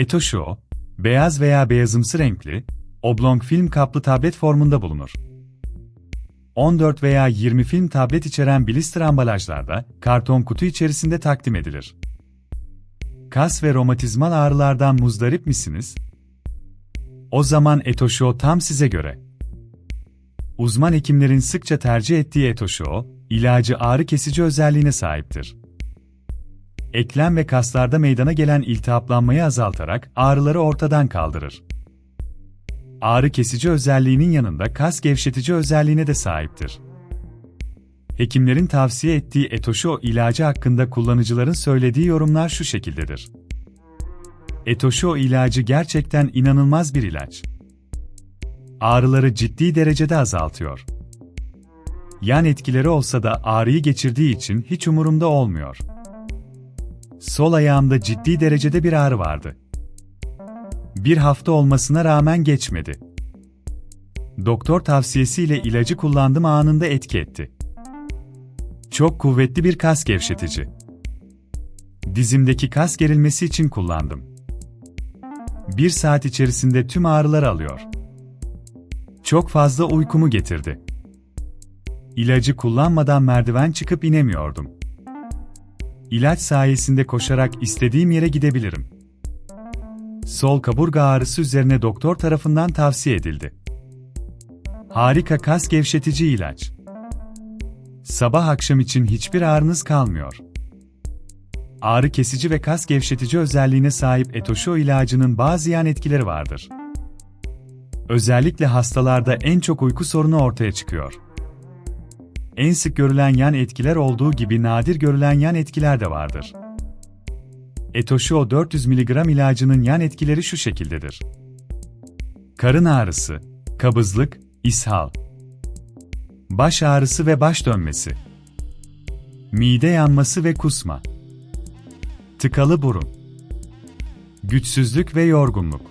Etoşo, beyaz veya beyazımsı renkli, oblong film kaplı tablet formunda bulunur. 14 veya 20 film tablet içeren blister ambalajlarda, karton kutu içerisinde takdim edilir. Kas ve romatizmal ağrılardan muzdarip misiniz? O zaman Etoşo tam size göre. Uzman hekimlerin sıkça tercih ettiği Etoşo, ilacı ağrı kesici özelliğine sahiptir. Eklem ve kaslarda meydana gelen iltihaplanmayı azaltarak ağrıları ortadan kaldırır. Ağrı kesici özelliğinin yanında kas gevşetici özelliğine de sahiptir. Hekimlerin tavsiye ettiği Etoşo ilacı hakkında kullanıcıların söylediği yorumlar şu şekildedir. Etoşo ilacı gerçekten inanılmaz bir ilaç. Ağrıları ciddi derecede azaltıyor. Yan etkileri olsa da ağrıyı geçirdiği için hiç umurumda olmuyor. Sol ayağımda ciddi derecede bir ağrı vardı. Bir hafta olmasına rağmen geçmedi. Doktor tavsiyesiyle ilacı kullandım anında etki etti. Çok kuvvetli bir kas gevşetici. Dizimdeki kas gerilmesi için kullandım. Bir saat içerisinde tüm ağrılar alıyor. Çok fazla uykumu getirdi. İlacı kullanmadan merdiven çıkıp inemiyordum. İlaç sayesinde koşarak istediğim yere gidebilirim. Sol kaburga ağrısı üzerine doktor tarafından tavsiye edildi. Harika kas gevşetici ilaç. Sabah akşam için hiçbir ağrınız kalmıyor. Ağrı kesici ve kas gevşetici özelliğine sahip Etoşo ilacının bazı yan etkileri vardır. Özellikle hastalarda en çok uyku sorunu ortaya çıkıyor. En sık görülen yan etkiler olduğu gibi nadir görülen yan etkiler de vardır. Etoşo 400 mg ilacının yan etkileri şu şekildedir. Karın ağrısı, kabızlık, ishal, baş ağrısı ve baş dönmesi, mide yanması ve kusma, tıkalı burun, güçsüzlük ve yorgunluk,